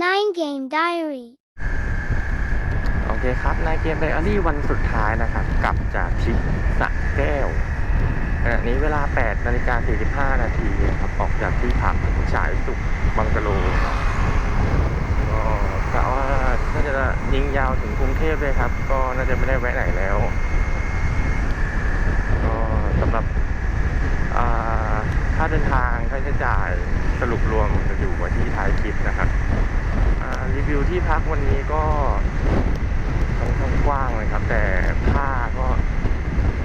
Nine Game Diary โอเคครับในเกมไดอารี่วันสุดท้ายนะครับ กลับจากทริปสะแก้วขณะนี้เวลา 8นาฬิกา45 นาทีนะครับ ออกจากที่พักฉายสุขบังกะโลก็กะว่าน่าจะยิงยาวถึงกรุงเทพเลยครับ ก็น่าจะไม่ได้แวะไหนแล้ว ก็สำหรับค่าเดินทางค่าใช้จ่ายสรุปรวมจะอยู่ไว้ที่ท้ายคลิปนะครับ รีวิวที่พักวันนี้ก็ค่อนข้างกว้างเลยครับ แต่ผ้าก็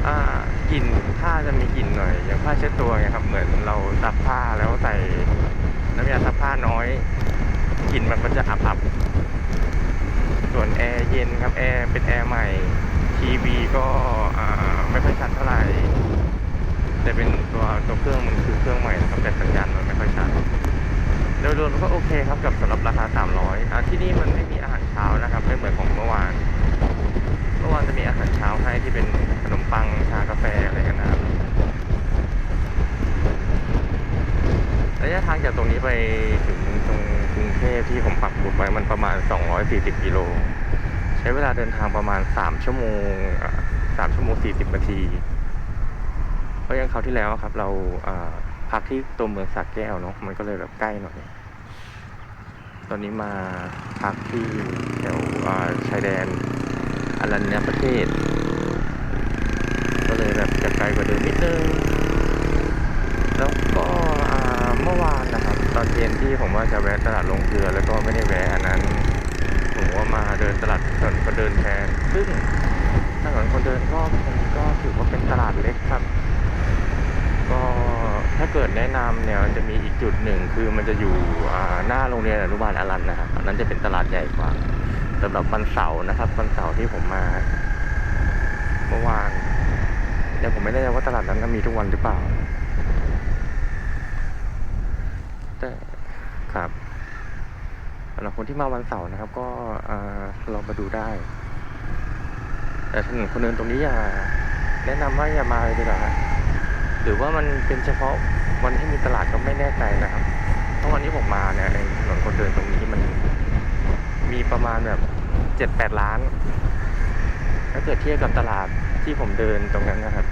อ่ากลิ่นผ้าจะมีกลิ่นหน่อย อย่างผ้าเช็ดตัวไงครับ เหมือนเราซักผ้าแล้วใส่น้ำยาซักผ้าน้อยกลิ่นมันก็จะอับๆส่วนแอร์เย็นครับแอร์เป็นแอร์ใหม่ทีวีก็อ่าไม่ค่อยชัดเท่าไหร่แต่เป็นตัวตัวเครื่องมันคือเครื่องใหม่นะครับแต่สัญญาณมันไม่ค่อยชัด โดยรวมก็โอเคครับกับสำหรับราคา 300อ่าที่นี่มันไม่มีอาหารเช้านะครับ ไม่เหมือนของเมื่อวาน เมื่อวานจะมีอาหารเช้าให้ที่เป็นขนมปังชากาแฟอะไรกันนะครับระยะทางจากตรงนี้ไปถึงตรงกรุงเทพที่ผมปักหมุดไว้มันประมาณ 240 กิโล ใช้เวลาเดินทางประมาณ 3 ชั่วโมงอ่า3ชั่วโมง 40 นาทีเพราะยังคราวที่แล้วครับ เราพักที่ตัวเมืองสักแก้วเนาะมันก็เลยแบบใกล้หน่อย ตอนนี้มาพักที่แถวชายแดนอรัญญประเทศ ก็เลยแบบจะไกลกว่าเดิมนิดนึง แล้วก็เมื่อวานนะครับ ตอนเย็นที่ผมว่าจะแวะตลาดลงเกลือแล้วก็ไม่ได้แวะอันนั้น ผมว่ามาเดินตลาดถนนคนเดินแทนซึ่งถนนคนเดินก็มันก็ถือว่าเป็นตลาดเล็กครับ ถ้าเกิดแนะนำเนี่ยมันจะมีอีกจุดหนึ่งคือมันจะอยู่หน้าโรงเรียนอนุบาลอารันนะครับอันนั้นจะเป็นตลาดใหญ่กว่าสำหรับวันเสาร์นะครับวันเสาร์ที่ผมมา เมื่อวานแต่ผมไม่แน่ใจว่าตลาดนั้นมีทุกวันหรือเปล่า แต่ครับสำหรับคนที่มาวันเสาร์นะครับ ก็ลองมาดูได้ แต่ถนนคนเดินตรงนี้อย่า แนะนำว่าอย่ามาเลยดีกว่า หรือว่ามันเป็นเฉพาะวันที่มีตลาดก็ไม่แน่ใจนะครับเพราะวันนี้ผมมาเนี่ยในถนนคนเดินตรงนี้มัน มีประมาณแบบเจ็ดแปดล้าน ถ้าเกิดเทียบกับตลาดที่ผมเดินตรงนั้นนะครับ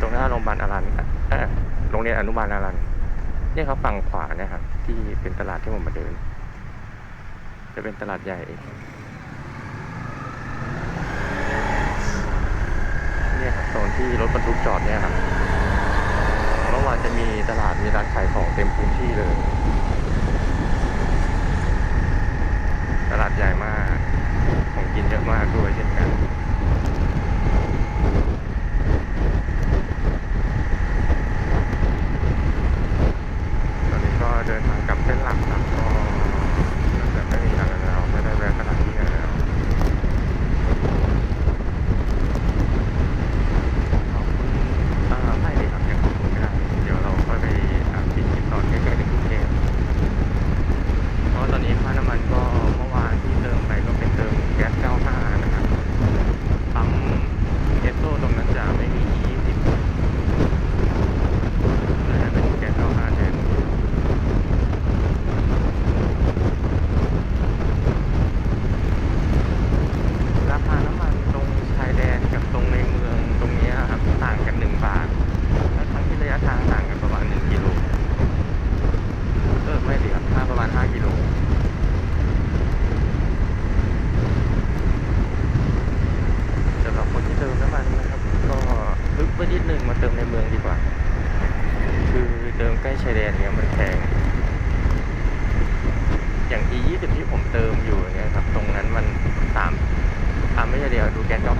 ตรงหน้าโรงพยาบาลอารันโรงเรียนอนุบาลอารันเนี่ยครับฝั่งขวานี่ยครับที่เป็นตลาดที่ผมมาเดิน จะเป็นตลาดใหญ่เนี่ยครับโซนที่รถบรรทุกจอดเนี่ยครับ มื่อวานจะมีตลาดมีร้านขายของเต็มพื้นที่เลย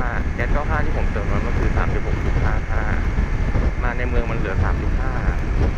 95แก๊ส95 ที่ผมเติมมันก็คือ 36.55 มาในเมืองมันเหลือ 3.5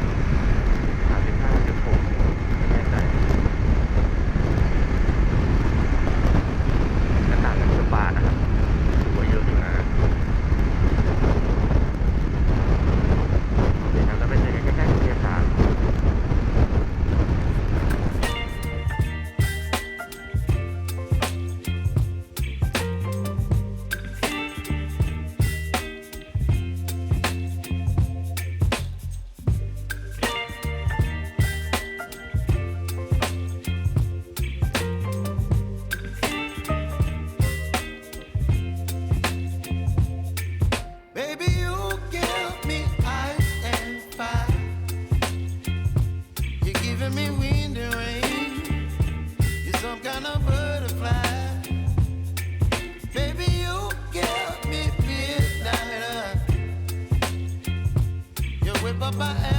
up my appetite.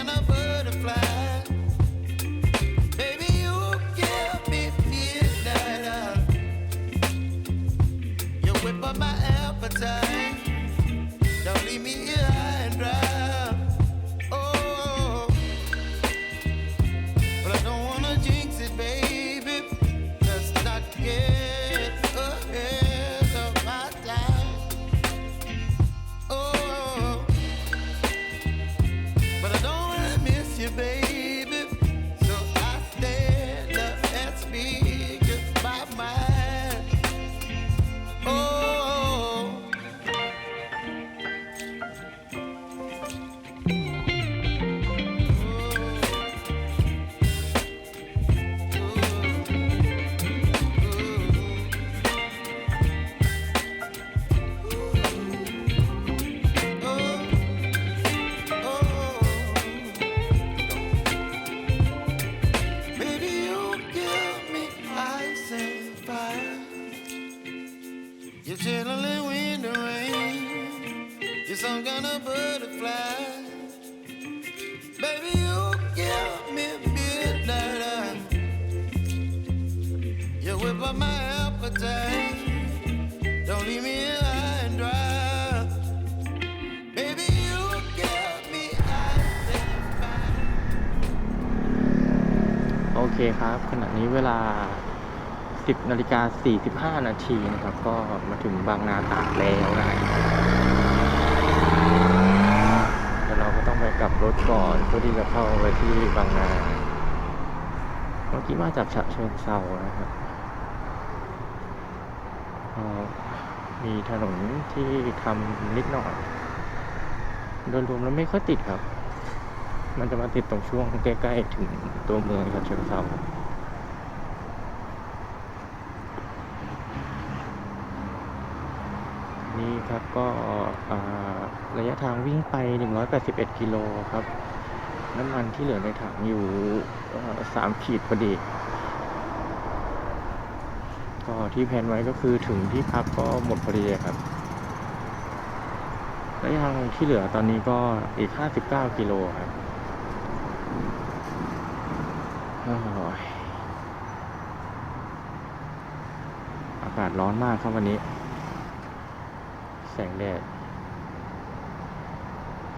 anniversary. You whip my appetite. Don't leave me high and dry. Baby, you give me ice and fire. โอเคครับ ขณะนี้เวลา 10นาฬิกา45 นาทีนะครับ ก็มาถึงบางนาตาดแล้วนะฮะแต่เราก็ต้องไปกลับรถก่อนเพื่อที่จะเข้าไปที่บางนา เมื่อกี้มาจากฉะเชิงเซานะครับ ก็มีถนนที่ทำนิดหน่อย โดยรวมแล้วไม่ค่อยติดครับ มันจะมาติดตรงช่วงใกล้ๆถึงตัวเมืองฉะเชิงเทรานี่ครับก็ระยะทางวิ่งไป 181 กิโลครับ น้ำมันที่เหลือในถังอยู่เอ่อสามขีดพอดี ก็ที่แผนไว้ก็คือถึงที่พักก็หมดพอดีครับระยะทางที่เหลือตอนนี้ก็อีก 59 กิโลครับอากาศร้อนมากครับวันนี้ แสงแดด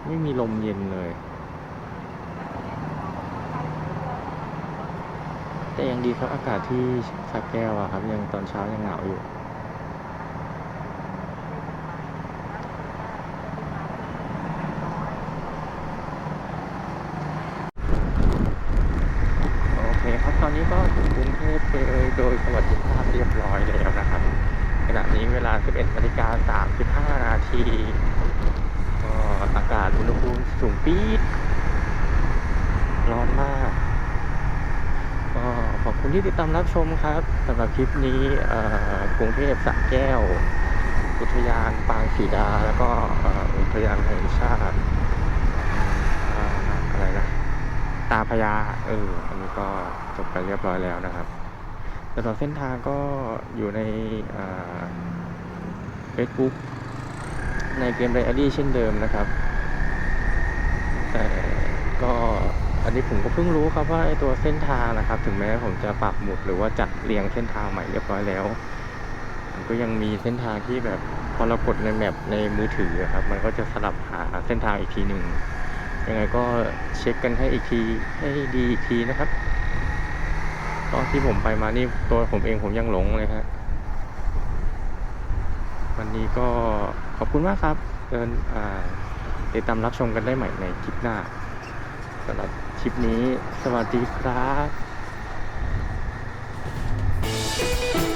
ไม่มีลมเย็นเลย แต่ยังดีครับอากาศที่สักแก้วอะครับ ยังตอนเช้ายังหนาวอยู่ โอเคครับ ตอนนี้ก็ถึงกรุงเทพไปโดยสวัสดิภาพเรียบร้อยแล้วนะครับ ขณะนี้เวลา 11นาฬิกา35 นาทีก็อากาศอุณหภูมิสูงปี๊ดร้อนมาก ก็ขอบ คุณที่ติดตามรับชมครับสำหรับคลิปนี้กรุงเทพสระแก้ว อุทยานปางสีดา แล้วก็อุทยานแห่งชาติอะไรนะตาพญาเอออันนี้ก็จบไปเรียบร้อยแล้วนะครับแต่ต่อเส้นทางก็อยู่ในเฟซบุ๊กในเกมไรอดี้เช่นเดิมนะครับ แต่ก็ อันนี้ผมก็เพิ่งรู้ครับว่าไอ้ตัวเส้นทางนะครับ ถึงแม้ผมจะปรับหมุดหรือว่าจัดเรียงเส้นทางใหม่เรียบร้อยแล้วมันก็ยังมีเส้นทางที่แบบพอเรากดในแมปในมือถือครับ มันก็จะสลับหาเส้นทางอีกทีหนึ่งยังไงก็เช็คกันให้อีกทีให้ดีอีกทีนะครับ ตอนที่ผมไปมานี่ตัวผมเองผมยังหลงเลยฮะวันนี้ก็ขอบคุณมากครับเดินติดตามรับชมกันได้ใหม่ในคลิปหน้าสำหรับ คลิปนี้ สวัสดีครับ